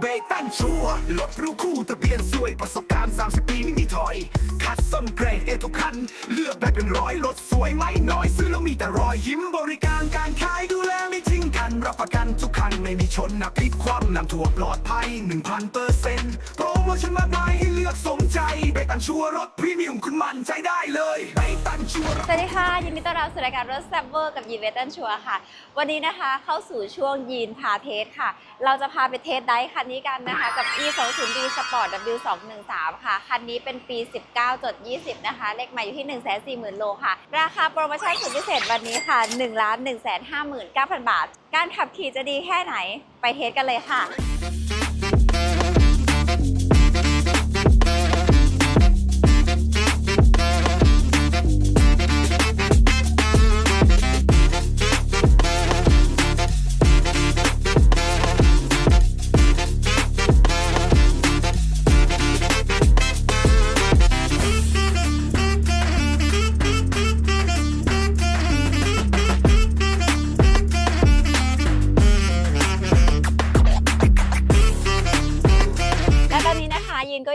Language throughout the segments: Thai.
เบตันชัวร์รถรู้คู่ทะเบียนสวยประสบการณ์ 30 ปีไม่มีถอย คัดส้นเกรดเอทุกคัน เลือกได้เป็นร้อยรถสวยไม่น้อย ซื้อแล้วมีแต่รอยยิ้มบริการการขายดูแลไม่ทิ้งกัน รับประกันทุกคันไม่มีชนนะพลิกคว่ำนำถั่วปลอดภัย 1,000เปอร์เซ็นต์โปรโมชั่นมากมายให้ ลือกสมใจเบตันชัวรถพรีเมียมคุณมันใจได้เลยเบตันชัวสวัสดีค่ะ ยินดีต้อนรับสู่รายการรถแซบเวอร์กับยีนเวตันชัวค่ะ วันนี้นะคะเข้าสู่ช่วงยีนพาเทสค่ะ เราจะพาไปเทสไดฟ์คันนี้กันนะคะ กับ e 2 0 d Sport W 2 1 3ค่ะ คันนี้เป็นปี 19จด20 นะคะ เลขหมายอยู่ที่ 1 4 0 0 0 0 โลค่ะ ราคาโปรโมชั่นสุดพิเศษวันนี้ค่ะ 1 1 5 9 0 0 0 บาท การขับขี่จะดีแค่ไหนไปเทสกันเลยค่ะ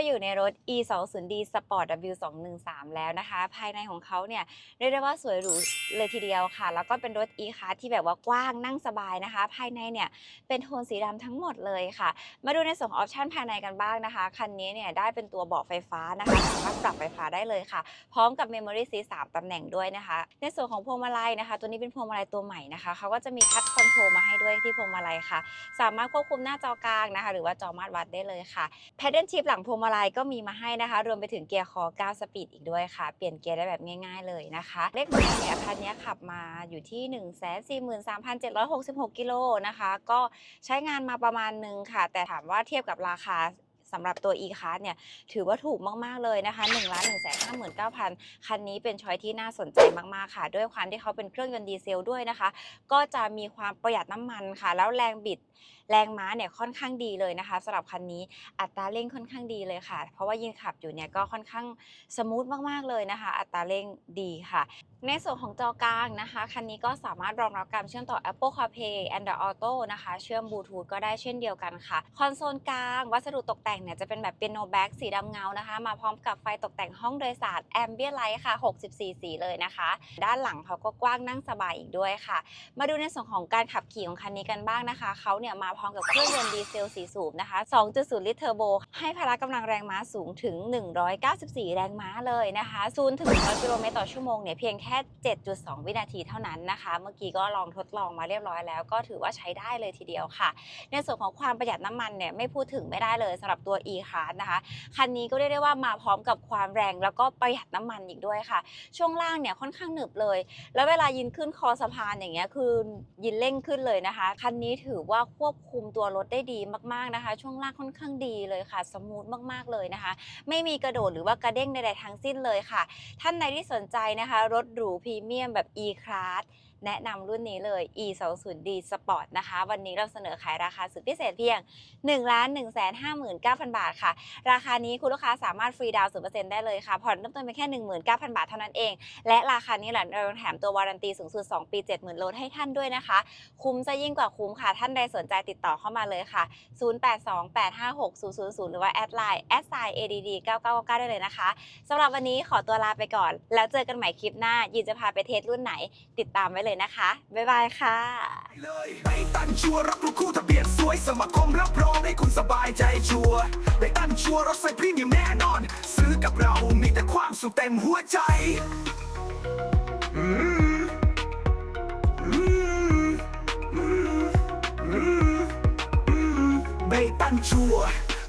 อยู่ในรถ e 2 0 d Sport W 2 1 3แล้วนะคะ ภายในของเขาเนี่ยเรียกได้ว่าสวยหรูเลยทีเดียวค่ะ แล้วก็เป็นรถ e class ที่แบบว่ากว้างนั่งสบายนะคะ ภายในเนี่ยเป็นโทนสีดำทั้งหมดเลยค่ะ มาดูในส่วนองออปชั่นภายในกันบ้างนะคะ คันนี้เนี่ยได้เป็นตัวเบาะไฟฟ้านะคะสามารถปรับไฟฟ้าได้เลยค่ะ พร้อมกับ Memory Seat 3ตำแหน่งด้วยนะคะ ในส่วนของพวงมาลัยนะคะ ตัวนี้เป็นพวงมาลัยตัวใหม่นะคะเขาก็จะมีทัชคอนโทรลมาให้ด้วยที่พวงมาลัยค่ะ สามารถควบคุมหน้าจอกลางนะคะ หรือว่าจอมาตรวัดได้เลยค่ะแพดเดิลชิพหลังพวงมาลายก็มีมาให้นะคะ รวมไปถึงเกียร์คอ 9 สปีดอีกด้วยค่ะ เปลี่ยนเกียร์ได้แบบง่ายๆเลยนะคะ เลขไมล์เนี่ยคันนี้ขับมาอยู่ที่ 143,766 กิโลนะคะ ก็ใช้งานมาประมาณนึงค่ะ แต่ถามว่าเทียบกับราคา สำหรับตัว e-card เนี่ยถือว่าถูกมาก ๆ เลยนะคะ1 1 5 9 0 0 0 คันนี้เป็นช้อยที่น่าสนใจมาก ๆ ค่ะ ด้วยความที่เขาเป็นเครื่องยนต์ดีเซลด้วยนะคะ ก็จะมีความประหยัดน้ำมันค่ะ แล้วแรงบิดแรงม้าเนี่ยค่อนข้างดีเลยนะคะสำหรับคันนี้อัตราเร่งค่อนข้างดีเลยค่ะ เพราะว่ายินขับอยู่เนี่ยก็ค่อนข้างสมูทมากๆเลยนะคะ อัตราเร่งดีค่ะ ในส่วนของจอกลางนะคะคันนี้ก็สามารถรองรับการเชื่อมต่อ Apple CarPlay Android Auto นะคะ เชื่อมบลูทูธก็ได้เช่นเดียวกันค่ะ คอนโซลกลาง วัสดุตกแต่งเนี่ยจะเป็นแบบเปียโนแบ็กสีดำเงานะคะ มาพร้อมกับไฟตกแต่งห้องโดยสาร Ambient Light ค่ะ 64 สีเลยนะคะ ด้านหลังเขาก็กว้างนั่งสบายอีกด้วยค่ะ มาดูในส่วนของการขับขี่ของคันนี้กันบ้างนะคะ เขาเนี่ยมาพร้อมกับเครื่องยนต์ดีเซลสีสูบนะคะ 2.0 ลิตรเทอร์โบ ให้พละกำลังแรงม้าสูงถึง 194 แรงม้าเลยนะคะ0ถึง100กิโลเมตรต่อชั่วโมงเนี่ยเพียงแค่ 7.2 วินาทีเท่านั้นนะคะ เมื่อกี้ก็ลองทดลองมาเรียบร้อยแล้ว ก็ถือว่าใช้ได้เลยทีเดียวค่ะ ในส่วนของความประหยัดน้ำมันเนี่ยไม่พูดถึงไม่ได้เลยสำหรับตัว e-card นะคะ คันนี้ก็เรียกได้ว่ามาพร้อมกับความแรงแล้วก็ประหยัดน้ำมันอีกด้วยค่ะ ช่วงล่างเนี่ยค่อนข้างหนึบเลย แล้วเวลายินขึ้นคอสะพานอย่างเงี้ยคือยินเร่งขึ้นเลยนะคะ คันนี้ถือว่าควบคุมตัวรถได้ดีมากๆนะคะ ช่วงล่างค่อนข้างดีเลยค่ะ สมูทมากๆเลยนะคะ ไม่มีกระโดดหรือว่ากระเด้งใดๆทั้งสิ้นเลยค่ะ ท่านใดที่สนใจนะคะ รถหรูพรีเมียมแบบ e-class แนะนำรุ่นนี้เลย e 2 0 d Sport นะคะ วันนี้เราเสนอขายราคาสุดพิเศษเพียง 1 1 5 9 0 0 0 บาทค่ะ ราคานี้คุณลูกค้าสามารถฟรีดาวน์0%ได้เลยค่ะ ผ่อนเริ่มต้นเพียงแค่ 19,000 บาทเท่านั้นเอง และราคานี้แหละเราแถมตัววารันตีสูงสุด 2 ปี 70,000โลให้ท่านด้วยนะคะ คุ้มจะยิ่งกว่าคุ้มค่ะ ท่านใดสนใจติดต่อเข้ามาเลยค่ะ 0828560000 หรือว่าแอดไลน์แอดไซน์ add 9999ได้เลยนะคะสำหรับวันนี้ขอตัวลาไปก่อน แล้วเจอกันใหม่คลิปหน้ายินจะพาไปเทสรุ่นไหน ติดตามไว้เลยเลยนะคะ บ๊ายบายค่ะเลยไบตันชัวรับรู้คู่ทะเบียนสวยสมาคมรับรองให้คุณสบายใจชัวร์ไบตันชัวรถไฟพรีเมียมแน่นอน ซื้อกับเรามีแต่ความสุขเต็มหัวใจอืมอืมอืมอืมอืมไบตันชัว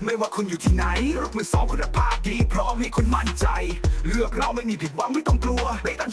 ไม่ว่าคุณอยู่ที่ไหนรถมือสองคุณภาพดี พร้อมให้คุณมั่นใจ เลือกเราไม่มีผิดหวังไม่ต้องกลัวไบตัน